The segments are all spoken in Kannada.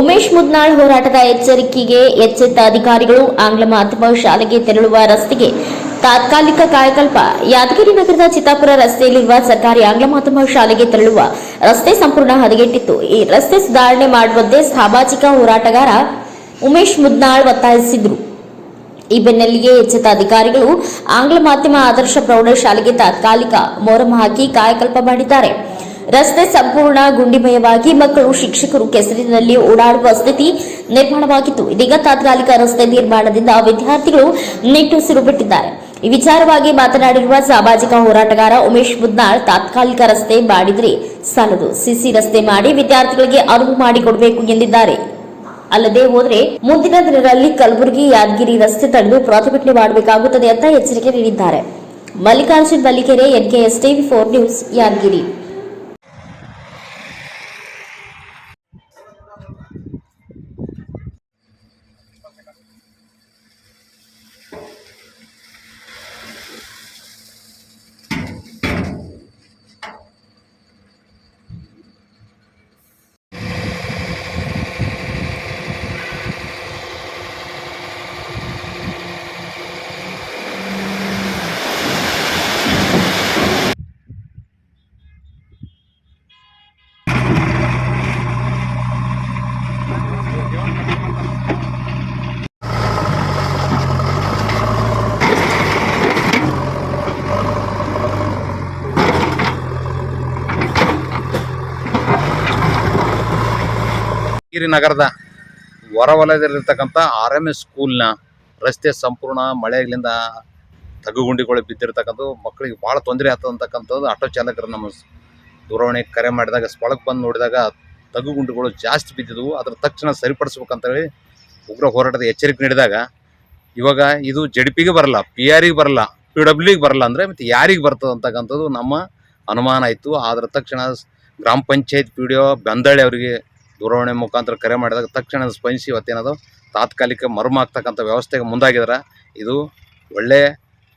ಉಮೇಶ್ ಮುದ್ನಾಳ್ ಹೋರಾಟದ ಎಚ್ಚರಿಕೆಗೆ ಎಚ್ಚೆತ್ತ ಅಧಿಕಾರಿಗಳು ಆಂಗ್ಲ ಮಾಧ್ಯಮ ಶಾಲೆಗೆ ತೆರಳುವ ರಸ್ತೆಗೆ ತಾತ್ಕಾಲಿಕ ಕಾಯಕಲ್ಪ ಯಾದಗಿರಿ ನಗರದ ಚಿತ್ತಾಪುರ ರಸ್ತೆಯಲ್ಲಿರುವ ಸರ್ಕಾರಿ ಆಂಗ್ಲ ಮಾಧ್ಯಮ ಶಾಲೆಗೆ ತೆರಳುವ ರಸ್ತೆ ಸಂಪೂರ್ಣ ಹದಗೆಟ್ಟಿತ್ತು. ಈ ರಸ್ತೆ ಸುಧಾರಣೆ ಮಾಡುವಂತೆ ಸಾಮಾಜಿಕ ಹೋರಾಟಗಾರ ಉಮೇಶ್ ಮುದ್ನಾಳ್ ಒತ್ತಾಯಿಸಿದ್ರು. ಈ ಬೆನ್ನಲ್ಲಿಗೆ ಎಚ್ಚೆತ್ತ ಅಧಿಕಾರಿಗಳು ಆಂಗ್ಲ ಮಾಧ್ಯಮ ಆದರ್ಶ ಪ್ರೌಢಶಾಲೆಗೆ ತಾತ್ಕಾಲಿಕ ಮೊರಂ ಹಾಕಿ ಕಾಯಕಲ್ಪ ಮಾಡಿದ್ದಾರೆ. ರಸ್ತೆ ಸಂಪೂರ್ಣ ಗುಂಡಿಮಯವಾಗಿ ಮಕ್ಕಳು, ಶಿಕ್ಷಕರು ಕೆಸರಿನಲ್ಲಿ ಓಡಾಡುವ ಸ್ಥಿತಿ ನಿರ್ಮಾಣವಾಗಿತ್ತು. ಇದೀಗ ತಾತ್ಕಾಲಿಕ ರಸ್ತೆ ನಿರ್ಮಾಣದಿಂದ ವಿದ್ಯಾರ್ಥಿಗಳು ನಿಟ್ಟುಸಿರು ಬಿಟ್ಟಿದ್ದಾರೆ. ಈ ವಿಚಾರವಾಗಿ ಮಾತನಾಡಿರುವ ಸಾಮಾಜಿಕ ಹೋರಾಟಗಾರ ಉಮೇಶ್ ಮುದ್ನಾಳ್, ತಾತ್ಕಾಲಿಕ ರಸ್ತೆ ಮಾಡಿದ್ರೆ ಸಾಲದು. ಸಿಸಿ ರಸ್ತೆ ಮಾಡಿ ವಿದ್ಯಾರ್ಥಿಗಳಿಗೆ ಅನುವು ಮಾಡಿಕೊಡಬೇಕು ಎಂದಿದ್ದಾರೆ. ಅಲ್ಲದೆ ಹೋದರೆ ಮುಂದಿನ ದಿನಗಳಲ್ಲಿ ಕಲಬುರಗಿ ಯಾದಗಿರಿ ರಸ್ತೆ ತಡೆದು ಪ್ರತಿಭಟನೆ ಮಾಡಬೇಕಾಗುತ್ತದೆ ಅಂತ ಎಚ್ಚರಿಕೆ ನೀಡಿದ್ದಾರೆ. Mallikarjun Ballikere NKS TV four news Yadgiri. Yadgiri ನಗರದ ಹೊರವಲಯದಲ್ಲಿರ್ತಕ್ಕಂಥ ಆರ್ ಎಂ ಎಸ್ ಸ್ಕೂಲ್ನ ರಸ್ತೆ ಸಂಪೂರ್ಣ ಮಳೆಗಳಿಂದ ತಗ್ಗುಗುಂಡಿಗಳು ಬಿದ್ದಿರ್ತಕ್ಕಂಥದ್ದು, ಮಕ್ಕಳಿಗೆ ಭಾಳ ತೊಂದರೆ ಆಗ್ತದಂತಕ್ಕಂಥದ್ದು ಆಟೋ ಚಾಲಕರು ನಮ್ಮ ದೂರವಾಣಿಗೆ ದೂರವಾಣಿ ಕರೆ ಮಾಡಿದಾಗ, ಸ್ಥಳಕ್ಕೆ ಬಂದು ನೋಡಿದಾಗ ತಗ್ಗುಗುಂಡಿಗಳು ಜಾಸ್ತಿ ಬಿದ್ದಿದ್ವು ಅದ್ರ ತಕ್ಷಣ ಸರಿಪಡಿಸ್ಬೇಕಂತೇಳಿ ಉಗ್ರ ಹೋರಾಟದ ಎಚ್ಚರಿಕೆ ನೀಡಿದಾಗ, ಇವಾಗ ಇದು ಜಡ್ ಪಿಗೆ ಬರಲ್ಲ, ಪಿ ಆರಿಗೆ ಬರಲ್ಲ, ಪಿ ಡಬ್ಲ್ಯೂಗೆ ಬರಲ್ಲ ಅಂದರೆ ಮತ್ತು ಯಾರಿಗೆ ಬರ್ತದೆ ಅಂತಕ್ಕಂಥದ್ದು ನಮ್ಮ ಅನುಮಾನ ಆಯಿತು ಅದರ ತಕ್ಷಣ ಗ್ರಾಮ ಪಂಚಾಯತ್ ಪಿ ಡಿ ಬೆಂದಳ್ಳಿ ಅವರಿಗೆ ದೂರವಾಣಿ ಮುಖಾಂತರ ಕರೆ ಮಾಡಿದಾಗ ತಕ್ಷಣ ಸ್ಪಂದಿಸಿ ಇವತ್ತೇನದು ತಾತ್ಕಾಲಿಕ ಮರ್ಮ ಆಗ್ತಕ್ಕಂಥ ವ್ಯವಸ್ಥೆಗೆ ಮುಂದಾಗಿದ್ದಾರೆ ಇದು ಒಳ್ಳೆಯ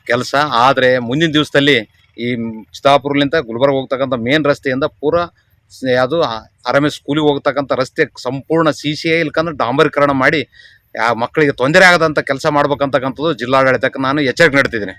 ಕೆಲಸ. ಆದರೆ ಮುಂದಿನ ದಿವಸದಲ್ಲಿ ಈ ಚಿತ್ತಾಪುರಲಿಂದ ಗುಲ್ಬರ್ಗ ಹೋಗ್ತಕ್ಕಂಥ ಮೇನ್ ರಸ್ತೆಯಿಂದ ಪೂರ ಯಾವುದು ಆರಾಮೆ ಸ್ಕೂಲಿಗೆ ಹೋಗ್ತಕ್ಕಂಥ ರಸ್ತೆ ಸಂಪೂರ್ಣ ಸಿ ಸಿ ಐ ಇಲ್ಕಂದ್ರೆ ಡಾಂಬರೀಕರಣ ಮಾಡಿ ಆ ಮಕ್ಕಳಿಗೆ ತೊಂದರೆ ಆಗದಂಥ ಕೆಲಸ ಮಾಡ್ಬೇಕಂತಕ್ಕಂಥದ್ದು ಜಿಲ್ಲಾಡಳಿತಕ್ಕೆ ನಾನು ಎಚ್ಚರಿಕೆ ನೀಡ್ತಿದ್ದೀನಿ.